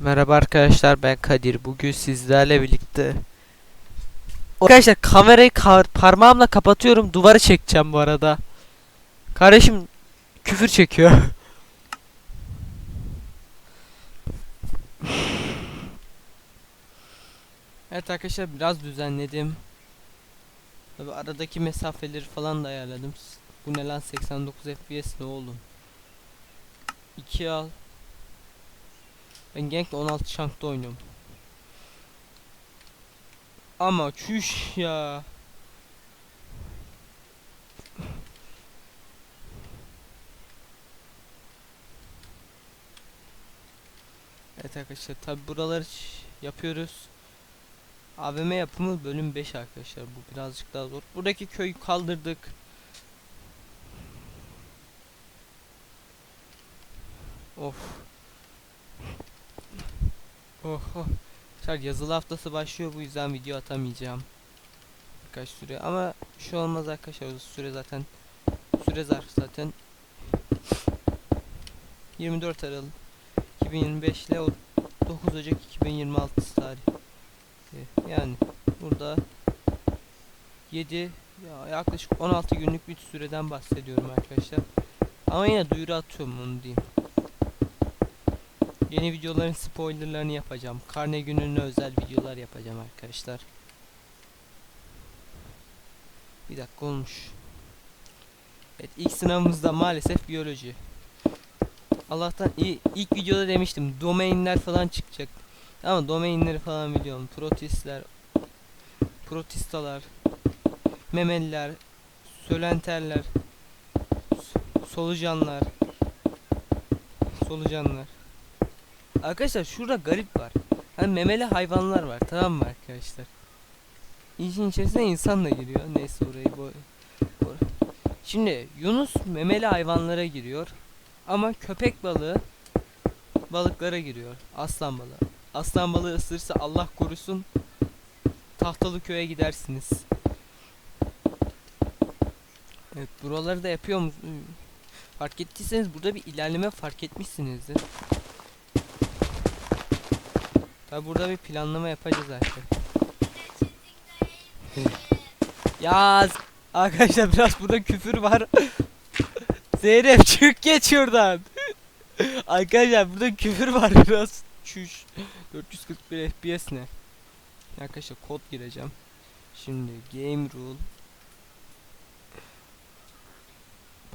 Merhaba arkadaşlar ben Kadir. Bugün sizlerle birlikte Arkadaşlar kamerayı ka- parmağımla kapatıyorum. Duvarı çekeceğim bu arada. Kardeşim küfür çekiyor. Evet arkadaşlar biraz düzenledim. Tabi aradaki mesafeleri falan da ayarladım. Bu ne lan 89 FPS ne oğlum? 2 al. Ben genellikle 16 çankta oynuyorum. Ama çüş ya. Evet arkadaşlar tabi buraları yapıyoruz. AVM yapımı bölüm 5 arkadaşlar bu birazcık daha zor. Buradaki köyü kaldırdık. Of. Oh, oh. Arkadaşlar yazılı haftası başlıyor bu yüzden video atamayacağım. Birkaç süre ama şey olmaz arkadaşlar o süre zaten süre zarf zaten 24 Aralık 2025 ile o 9 Ocak 2026 tarih. E, Yani burada 7 ya yaklaşık 16 günlük bir süreden bahsediyorum arkadaşlar. Ama yine duyuru atıyorum onu diyeyim. Yeni videoların spoilerlarını yapacağım. Karne gününe özel videolar yapacağım arkadaşlar. Bir dakika olmuş. Evet ilk sınavımızda maalesef biyoloji. Allah'tan ilk videoda demiştim domainler falan çıkacak. Ama domainleri falan biliyorum. Protistler, protistalar, memeliler, sölenterler, solucanlar, solucanlar. Arkadaşlar şurada garip var. Hani memeli hayvanlar var tamam mı arkadaşlar? İşin içerisine insan da giriyor. Neyse orayı bu- Şimdi Yunus memeli hayvanlara giriyor. Ama köpek balığı balıklara giriyor. Aslan balığı. Aslan balığı ısırırsa Allah korusun tahtalı köye gidersiniz. Evet buraları da yapıyor musunuz? Fark ettiyseniz burada bir ilerleme fark etmişsinizdir. Tabi burada bir planlama yapacağız artık. ya z- arkadaşlar biraz burada küfür var. Zeynep çık geç şuradan. arkadaşlar burada küfür var biraz. Çüş. 441 FPS ne? Arkadaşlar kod gireceğim. Şimdi game rule.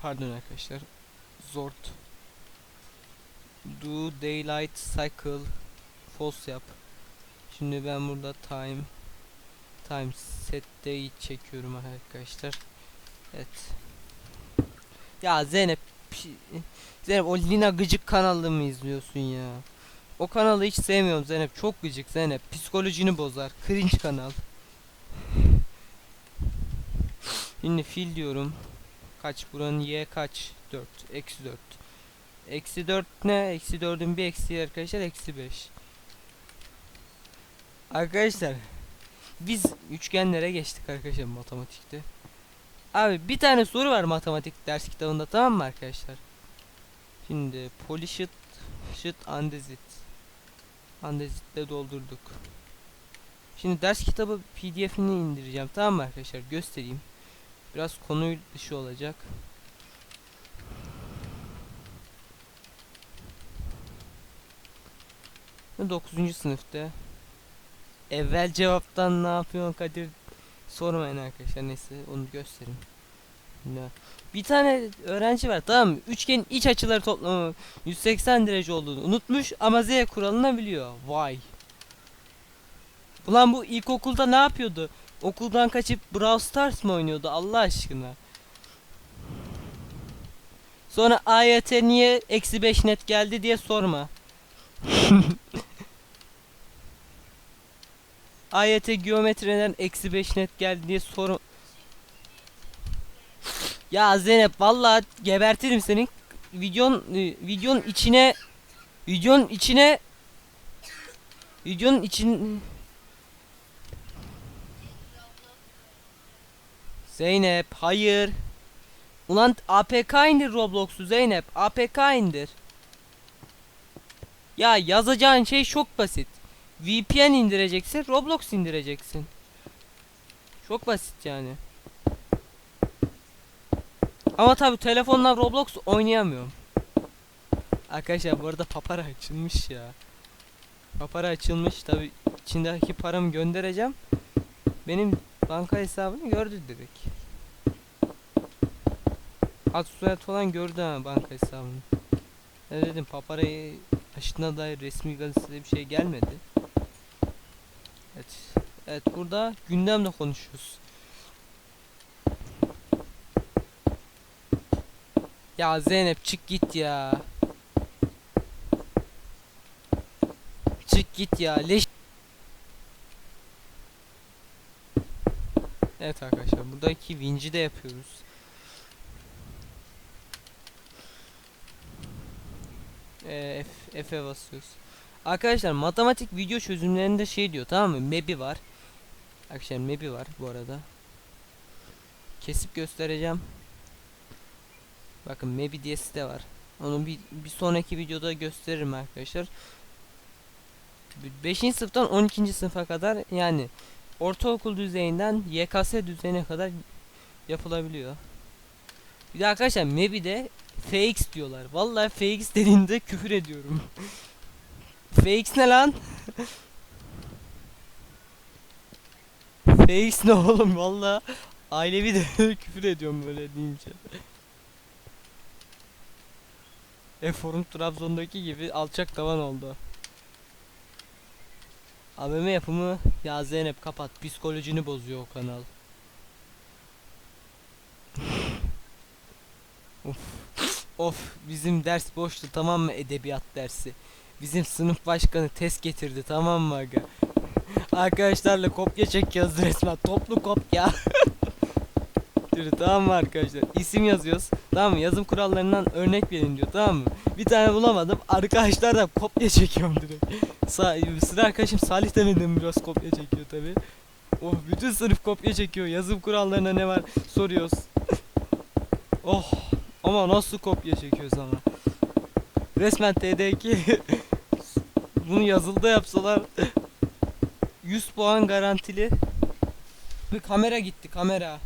Pardon arkadaşlar. Zort. Do daylight cycle false yap. Şimdi ben burada time time set day çekiyorum arkadaşlar. Evet. Ya Zeynep Zeynep o Lina gıcık kanalını mı izliyorsun ya? O kanalı hiç sevmiyorum Zeynep. Çok gıcık Zeynep. Psikolojini bozar. Cringe kanal. Şimdi fil diyorum. Kaç buranın y kaç? 4. Eksi 4. Eksi 4 ne? Eksi 4'ün bir eksiği arkadaşlar. Eksi 5. Arkadaşlar. Biz üçgenlere geçtik arkadaşlar matematikte. Abi bir tane soru var matematik ders kitabında tamam mı arkadaşlar? Şimdi polished shit andezit. Andezitle doldurduk. Şimdi ders kitabı pdf'ini indireceğim tamam mı arkadaşlar göstereyim. Biraz konu dışı olacak. Ve 9. sınıfta evvel cevaptan ne yapıyorsun Kadir sormayın arkadaşlar neyse onu göstereyim. Ya. Bir tane öğrenci var tamam mı? Üçgenin iç açıları toplamı 180 derece olduğunu unutmuş ama z kuralını biliyor. Vay. Ulan bu ilkokulda ne yapıyordu? Okuldan kaçıp Brawl Stars mı oynuyordu Allah aşkına? Sonra AYT niye eksi 5 net geldi diye sorma. AYT geometriden eksi 5 net geldi diye sor. Ya Zeynep vallahi gebertirim senin videon e, videonun içine videonun içine videonun için Zeynep hayır. Ulan APK indir Roblox'u Zeynep. APK indir. Ya yazacağın şey çok basit. VPN indireceksin, Roblox indireceksin. Çok basit yani. Ama tabi telefonla Roblox oynayamıyorum. Arkadaşlar bu arada papara açılmış ya. Papara açılmış tabi içindeki paramı göndereceğim. Benim banka hesabını gördü. Ad soyad falan gördü ha banka hesabını. Ne dedim paparayı açtığına dair resmi gazetede bir şey gelmedi. Evet. Evet burada gündemle konuşuyoruz. Ya Zeynep çık git ya. Çık git ya. Leş. Evet arkadaşlar buradaki vinci de yapıyoruz. Ee, F, F'e basıyoruz. Arkadaşlar matematik video çözümlerinde şey diyor tamam mı? Map'i var. Arkadaşlar map'i var bu arada. Kesip göstereceğim. Bakın map'i diyesi de var. Onu bir, bir sonraki videoda gösteririm arkadaşlar. 5. sınıftan 12. sınıfa kadar yani ortaokul düzeyinden YKS düzeyine kadar yapılabiliyor. Bir de arkadaşlar map'i de FX diyorlar. Vallahi FX dediğinde küfür ediyorum. FX ne lan? FX ne oğlum valla ailevi de küfür ediyorum böyle deyince. E forum Trabzon'daki gibi alçak tavan oldu. AVM yapımı ya Zeynep kapat psikolojini bozuyor o kanal. of. Of bizim ders boştu tamam mı edebiyat dersi. Bizim sınıf başkanı test getirdi tamam mı aga? Arkadaşlarla kopya çekiyoruz resmen toplu kopya. Dur tamam mı arkadaşlar? İsim yazıyoruz. Tamam mı? Yazım kurallarından örnek verin diyor. Tamam mı? Bir tane bulamadım. Arkadaşlardan kopya çekiyorum direkt. Sa sıra arkadaşım Salih demedim biraz kopya çekiyor tabi. Oh bütün sınıf kopya çekiyor. Yazım kurallarına ne var soruyoruz. oh ama nasıl kopya çekiyoruz ama. Resmen TD2 bunu yazılıda yapsalar 100 puan garantili. Bir kamera gitti kamera.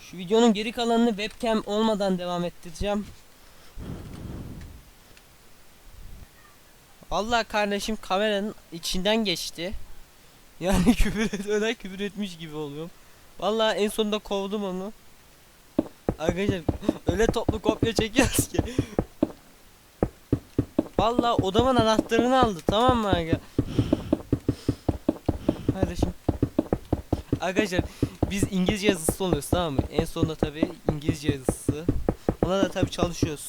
Şu videonun geri kalanını webcam olmadan devam ettireceğim. Vallahi kardeşim kameranın içinden geçti. Yani küfür et, öyle küfür etmiş gibi oluyorum. Vallahi en sonunda kovdum onu. Arkadaşlar öyle toplu kopya çekiyoruz ki. Vallahi odamın anahtarını aldı tamam mı aga? Kardeşim. Arkadaşlar biz İngilizce yazısı oluyoruz tamam mı? En sonunda tabi İngilizce yazısı. Ona da tabi çalışıyoruz.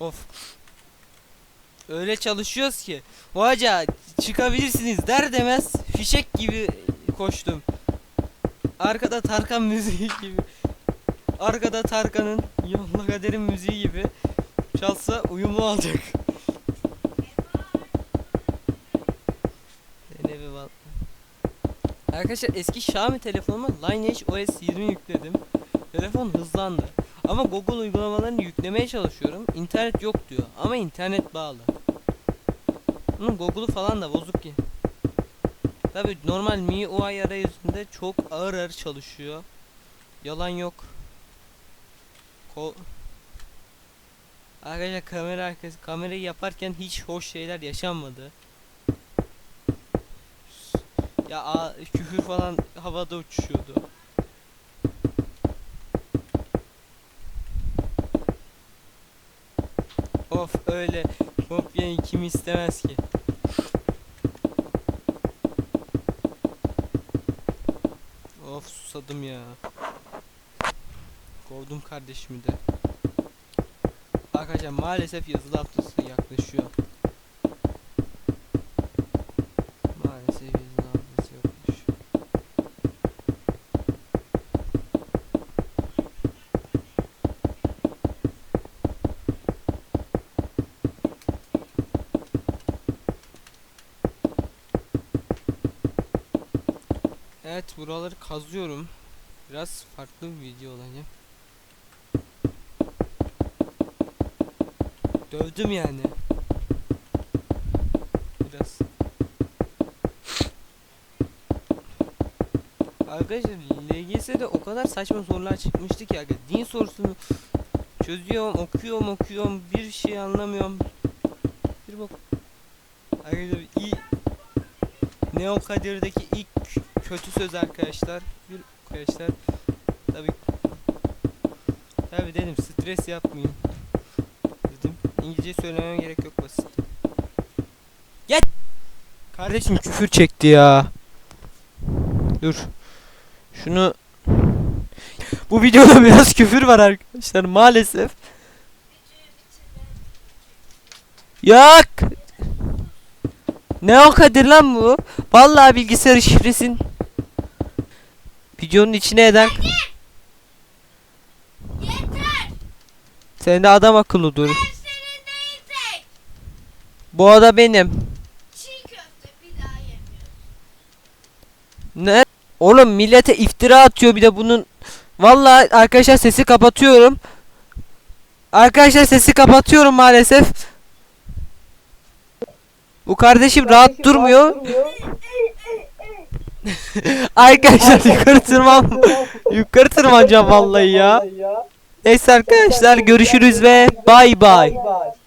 Of. Öyle çalışıyoruz ki. Hoca çıkabilirsiniz der demez fişek gibi koştum. Arkada Tarkan müziği gibi. Arkada Tarkan'ın Yolla Kader'in müziği gibi çalsa uyumlu olacak. Arkadaşlar eski Xiaomi telefonuma Lineage OS 20 yükledim. Telefon hızlandı. Ama Google uygulamalarını yüklemeye çalışıyorum. İnternet yok diyor. Ama internet bağlı. Bunun Google'u falan da bozuk ki. Tabi normal MIUI arayüzünde çok ağır ağır çalışıyor. Yalan yok. Ko Arkadaşlar kamera arkası kamerayı yaparken hiç hoş şeyler yaşanmadı. Ya a, küfür falan havada uçuşuyordu. Of öyle kopyayı kim istemez ki? Of susadım ya. Kovdum kardeşimi de. Arkadaşlar maalesef yazılı haftası yaklaşıyor. Maalesef yazılı haftası yaklaşıyor. Evet buraları kazıyorum. Biraz farklı bir video olacak. Dövdüm yani. Biraz. Arkadaşlar LGS'de o kadar saçma sorular çıkmıştı ki aga. Din sorusunu çözüyorum, okuyorum, okuyorum, bir şey anlamıyorum. Bir bak. Arkadaşlar iyi Neo Kadir'deki ilk kötü söz arkadaşlar. Bir arkadaşlar tabi tabi dedim stres yapmayın. İngilizce söylememe gerek yok basit. Gel. Kardeşim küfür çekti ya. Dur. Şunu Bu videoda biraz küfür var arkadaşlar maalesef. Yok. Ne o Kadir lan bu? Vallahi bilgisayar şifresin. Videonun içine eden. Yeter. Sen de adam akıllı dur. Ben senin değil tek. Bu ada benim. Çiğ köfte bir daha yemiyorum. Ne? Oğlum millete iftira atıyor bir de bunun. Vallahi arkadaşlar sesi kapatıyorum. Arkadaşlar sesi kapatıyorum maalesef. Bu kardeşim rahat durmuyor. arkadaşlar yukarı tırman yukarı tırmanacağım vallahi ya. Neyse arkadaşlar görüşürüz ve bay bay. Bye.